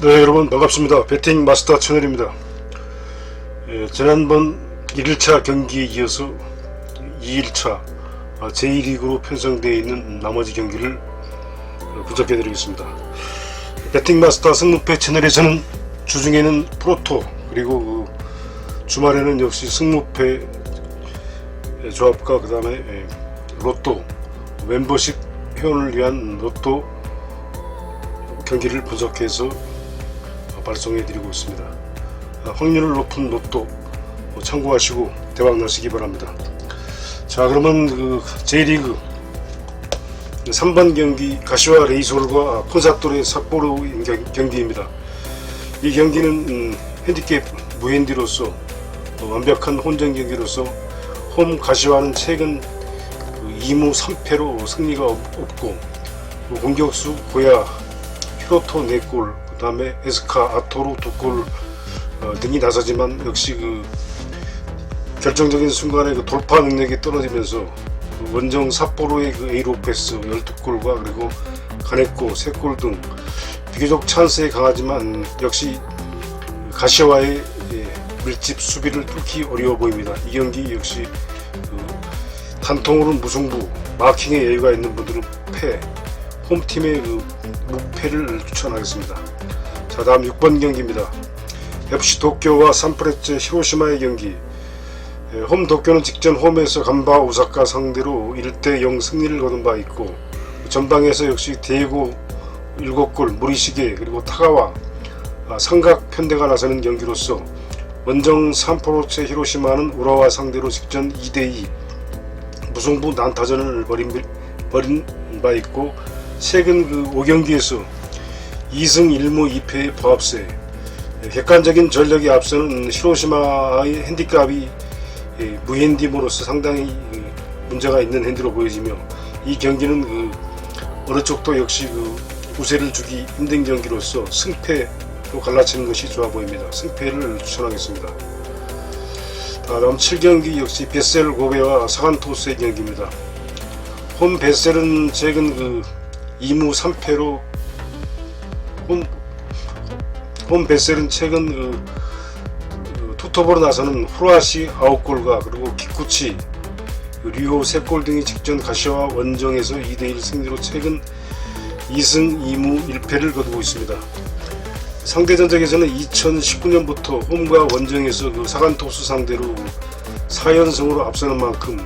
네 여러분 반갑습니다. 배팅 마스터 채널입니다. 예, 지난번 1일차 경기에 이어서 2일차 제1리그로 편성되어 있는 나머지 경기를 어, 분석해 드리겠습니다. 배팅 마스터 승무패 채널에서는 주중에는 프로토 그리고 그 주말에는 역시 승무패 조합과 그 다음에 로또 멤버십 회원을 위한 로또 경기를 분석해서 발송해 드리고 있습니다. 아, 확률을 높은 로또 뭐 참고하시고 대박 나시기 바랍니다. 자 그러면 그 J리그 3번 경기 가시와 레이솔과 콘사토르의 삿포로 경- 경기입니다. 이 경기는 음, 핸디캡 무핸디로서 어, 완벽한 혼전 경기로서 홈 가시와는 최근 그 2무 3패로 승리가 없- 없고 그 공격수 고야 히로토 4골 그 다음에 에스카 아토로 2골 어, 등이 나서지만 역시 그 결정적인 순간에 그 돌파 능력이 떨어지면서 그 원정 삿포로의 그 에이로패스 12골과 그리고 가네코 3골 등 비교적 찬스에 강하지만 역시 가시와의 예, 밀집 수비를 뚫기 어려워 보입니다. 이 경기 역시 그 단통으로는 무승부, 마킹에 여유가 있는 분들은 패, 홈팀의 그 무패를 추천하겠습니다. 자 다음 6번 경기입니다. FC 도쿄와 산프레체 히로시마의 경기 예, 홈 도쿄는 직전 홈에서 간바 오사카 상대로 1대0 승리를 거둔 바 있고 전방에서 역시 대고 7골 무리시게 그리고 타가와 아, 삼각 편대가 나서는 경기로서 원정 산프로체 히로시마는 우라와 상대로 직전 2대2 무승부 난타전을 벌인, 벌인 바 있고 최근 그 5경기에서 2승 1무 2패의 부합세 객관적인 전력이 앞서는 히로시마의 핸디캡이 예, 무핸디모로서 상당히 그 문제가 있는 핸디로 보여지며 이 경기는 그 어느 쪽도 역시 그 우세를 주기 힘든 경기로서 승패로 갈라치는 것이 좋아 보입니다. 승패를 추천하겠습니다. 다음 7경기 역시 베셀 고베와 사간토스의 경기입니다. 홈 베셀은 최근 그 2무 3패로 홈, 홈 베셀은 최근 그, 그 투톱으로 나서는 후라시 9골과 그리고 기쿠치 그 류호 3골 등이 직전 가시와 원정에서 2대1 승리로 최근 2승 2무 1패를 거두고 있습니다. 상대 전적에서는 2019년부터 홈과 원정에서 그 사간토스 상대로 4연승으로 앞서는 만큼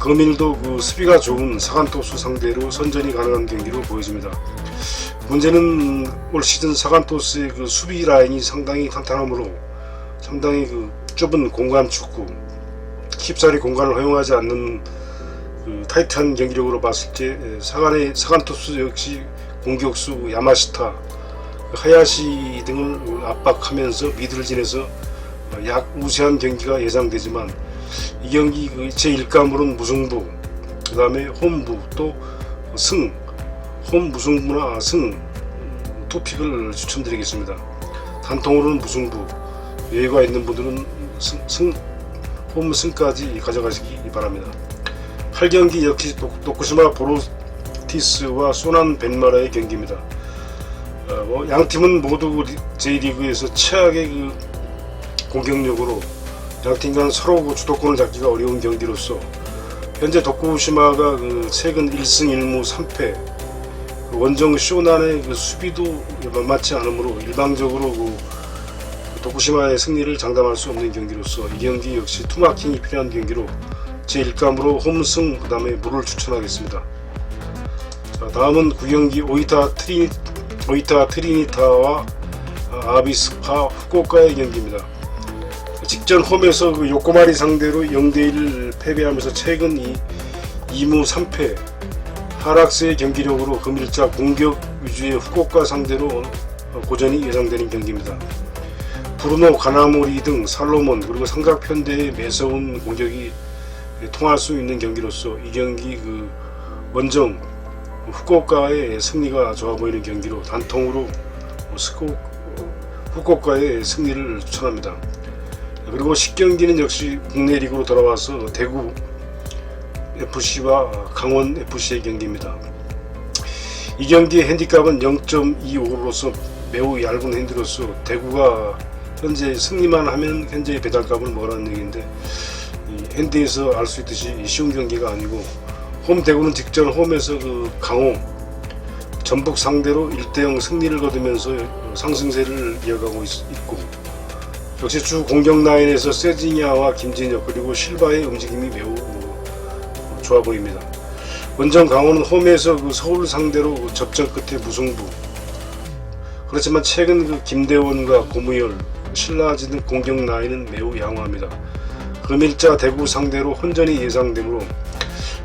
금일도 그 수비가 좋은 사간토스 상대로 선전이 가능한 경기로 보여집니다. 문제는 올 시즌 사간토스의 그 수비 라인이 상당히 탄탄하므로 상당히 그 좁은 공간 축구, 쉽사리 공간을 허용하지 않는 그 타이트한 경기력으로 봤을 때 사간의 사간토스 역시 공격수 야마시타, 하야시 등을 압박하면서 미드를 지내서 약 우세한 경기가 예상되지만 이 경기 그 제1감으로는 무승부, 그 다음에 홈부 또 승, 홈 무승부나 승 토픽을 추천드리겠습니다. 단통으로는 무승부, 여유가 있는 분들은 승, 승, 홈 승까지 가져가시기 바랍니다. 8경기 역시 도- 도쿠시마 보로티스와 소난 벤마라의 경기입니다. 어, 뭐, 양 팀은 모두 리- J리그에서 최악의 그 공격력으로 양팀 간 서로 그 주도권을 잡기가 어려운 경기로서 현재 도쿠시마가 그 최근 1승 1무 3패 그 원정 쇼난의 그 수비도 만만치 않으므로 일방적으로 그 도쿠시마의 승리를 장담할 수 없는 경기로서 이 경기 역시 투마킹이 필요한 경기로 제 1감으로 홈승 그 다음에 물을 추천하겠습니다. 자, 다음은 9경기 오이타 트리 오이타 트리니타와 아, 아비스파 후쿠오카의 경기입니다. 직전 홈에서 그 요코마리 상대로 0대1 패배하면서 최근 이 2무 3패 하락세의 경기력으로 금일자 공격 위주의 후쿠오카 상대로 어, 고전이 예상되는 경기입니다. 브루노 가나모리 등 살로몬 그리고 삼각편대의 매서운 공격이 통할 수 있는 경기로서 이 경기 그 원정 후쿠오카의 승리가 좋아 보이는 경기로 단통으로 후쿠오카의 승리를 추천합니다. 그리고 10경기는 역시 국내 리그로 돌아와서 대구 FC와 강원 FC의 경기입니다. 이 경기의 핸디캡은 0.25로서 매우 얇은 핸디로서 대구가 현재 승리만 하면 현재 배달값을 뭐라는 얘기인데 이 핸디에서 알 수 있듯이 쉬운 경기가 아니고 홈 대구는 직전 홈에서 그 강호 전북 상대로 1대0 승리를 거두면서 상승세를 이어가고 있, 고 역시 주 공격 라인에서 세징야와 김진혁 그리고 실바의 움직임이 매우 어, 좋아 보입니다. 원정 강호는 홈에서 그 서울 상대로 그 접전 끝에 무승부. 그렇지만 최근 그 김대원과 고무열, 신라지 등 공격 라인은 매우 양호합니다. 금일자 대구 상대로 혼전이 예상되므로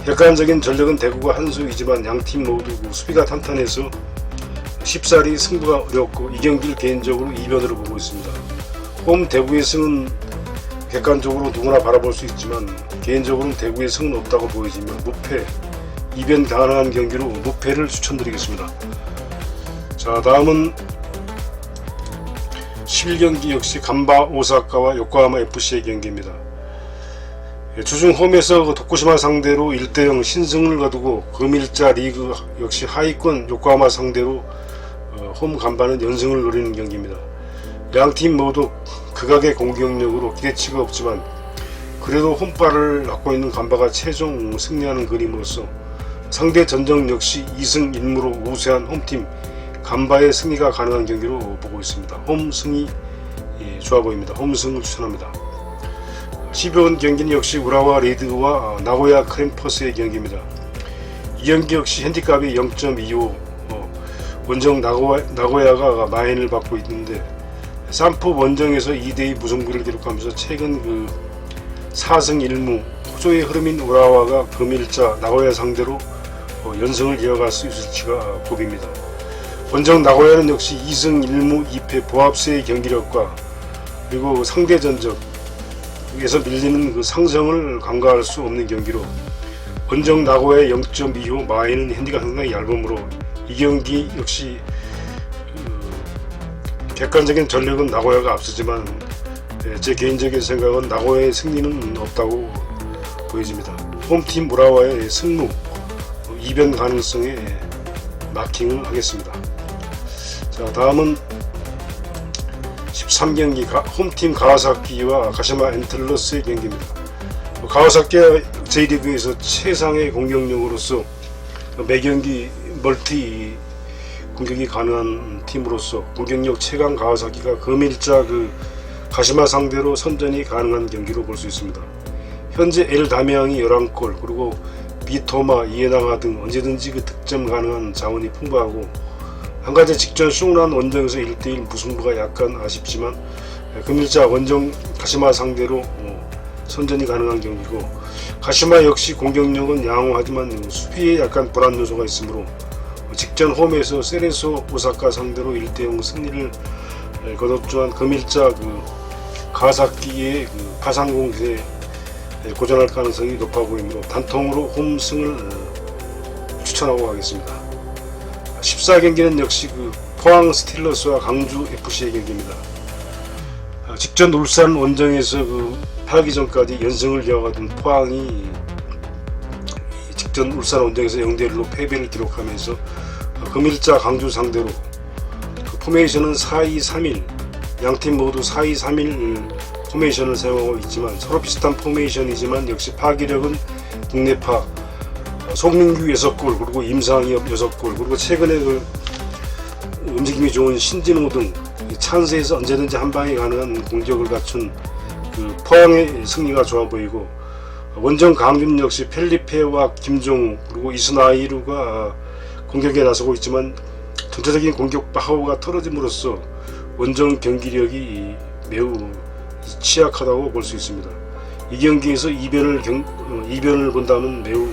객관적인 전력은 대구가 한 수이지만 양팀 모두 그 수비가 탄탄해서 쉽사리 승부가 어렵고 이 경기를 개인적으로 이변으로 보고 있습니다. 홈 대구의 승은 객관적으로 누구나 바라볼 수 있지만 개인적으로는 대구의 승은 없다고 보여지며 무패, 이변 가능한 경기로 무패를 추천드리겠습니다. 자 다음은 11경기 역시 간바 오사카와 요코하마 FC의 경기입니다. 예, 주중 홈에서 그 도쿠시마 상대로 1대0 신승을 거두고 금일자 리그 역시 하위권 요코하마 상대로 어, 홈 간바는 연승을 노리는 경기입니다. 양팀 모두 극악의 공격력으로 기대치가 없지만 그래도 홈발을 갖고 있는 간바가 최종 승리하는 그림으로서 상대 전적 역시 2승 1무로 우세한 홈팀 간바의 승리가 가능한 경기로 보고 있습니다. 홈 승이 예, 좋아 보입니다. 홈 승을 추천합니다. 12번 경기는 역시 우라와 레드와 나고야 크램퍼스의 경기입니다. 이 경기 역시 핸디값이 0.25 어, 원정 나고야, 나고야가 마인을 받고 있는데 산포 원정에서 2대2 무승부를 기록하면서 최근 그 4승 1무 호조의 흐름인 우라와가 금일자 나고야 상대로 어, 연승을 이어갈 수 있을지가 고비입니다. 원정 나고야는 역시 2승 1무 2패 보합세의 경기력과 그리고 상대 전적 에서 밀리는 그 상승을 간과할 수 없는 경기로 원정 나고의 0.25 마이는 핸디가 상당히 얇으므로 이 경기 역시 그 객관적인 전력은 나고야가 앞서지만 예, 제 개인적인 생각은 나고야의 승리는 없다고 보여집니다. 홈팀 무라와의 승무 어, 이변 가능성에 마킹을 하겠습니다. 자 다음은 13경기 홈팀 가와사키와 가시마 엔틀러스의 경기입니다. 뭐 가와사키가 J리그에서 최상의 공격력으로서 매경기 멀티 공격이 가능한 팀으로서 공격력 최강 가와사키가 금일자 그 가시마 상대로 선전이 가능한 경기로 볼 수 있습니다. 현재 엘 다미앙이 11골 그리고 비토마, 이에나가 등 언제든지 그 득점 가능한 자원이 풍부하고 한 가지 직전 쇼난 원정에서 1대1 무승부가 약간 아쉽지만 금일자 원정 가시마 상대로 어, 선전이 가능한 경기고 가시마 역시 공격력은 양호하지만 수비에 약간 불안 요소가 있으므로 직전 홈에서 세레소 오사카 상대로 1대0 승리를 거뒀지만 금일자 그 가사키의 그 파상공세 고전할 가능성이 높아 보이므로 단통으로 홈승을 추천하고 가겠습니다. 14경기는 역시 그 포항 스틸러스와 강주 FC의 경기입니다. 아, 직전 울산 원정에서 그 8기 전까지 연승을 이어가던 포항이 직전 울산 원정에서 0대1로 패배를 기록하면서 금일자 강주 상대로 그 포메이션은 4-2-3-1 양팀 모두 4-2-3-1 포메이션을 사용하고 있지만 서로 비슷한 포메이션이지만 역시 파기력은 국내파 송민규 6골 그리고 임상엽 6골 그리고 최근에 그 움직임이 좋은 신진호 등 찬스에서 언제든지 한 방에 가능한 공격을 갖춘 그 포항의 승리가 좋아 보이고 원정 강준 역시 펠리페와 김종우 그리고 이스나이루가 공격에 나서고 있지만 전체적인 공격 파워가 떨어짐으로써 원정 경기력이 매우 취약하다고 볼 수 있습니다. 이 경기에서 이변을 경, 어, 이변을 본다면 매우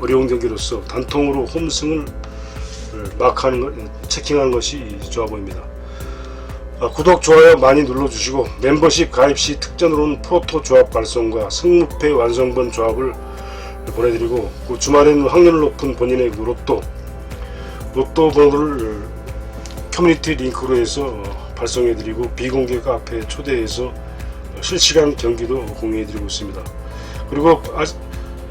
어려운 경기로서 단통으로 홈승을 마크하는 것, 체킹하는 것이 좋아 보입니다. 아, 구독, 좋아요 많이 눌러주시고 멤버십 가입 시 특전으로는 프로토 조합 발송과 승무패 완성본 조합을 보내드리고 그 주말에는 확률 높은 본인의 그 로또 로또 번호를 커뮤니티 링크로 해서 발송해드리고 비공개 카페에 초대해서 실시간 경기도 공유해드리고 있습니다. 그리고 아,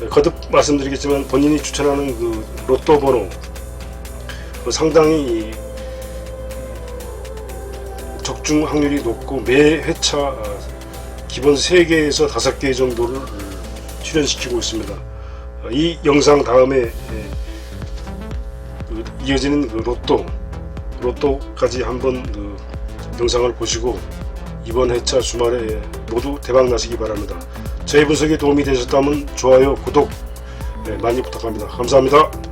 거듭 말씀드리겠지만 본인이 추천하는 그 로또 번호 그 상당히 적중 확률이 높고 매 회차 어, 기본 3개에서 5개 정도를 어, 출연시키고 있습니다. 어, 이 영상 다음에 예, 그 이어지는 그 로또 로또까지 한번 그 영상을 보시고 이번 회차 주말에 모두 대박 나시기 바랍니다. 저희 분석에 도움이 되셨다면 좋아요, 구독 예, 많이 부탁합니다. 감사합니다.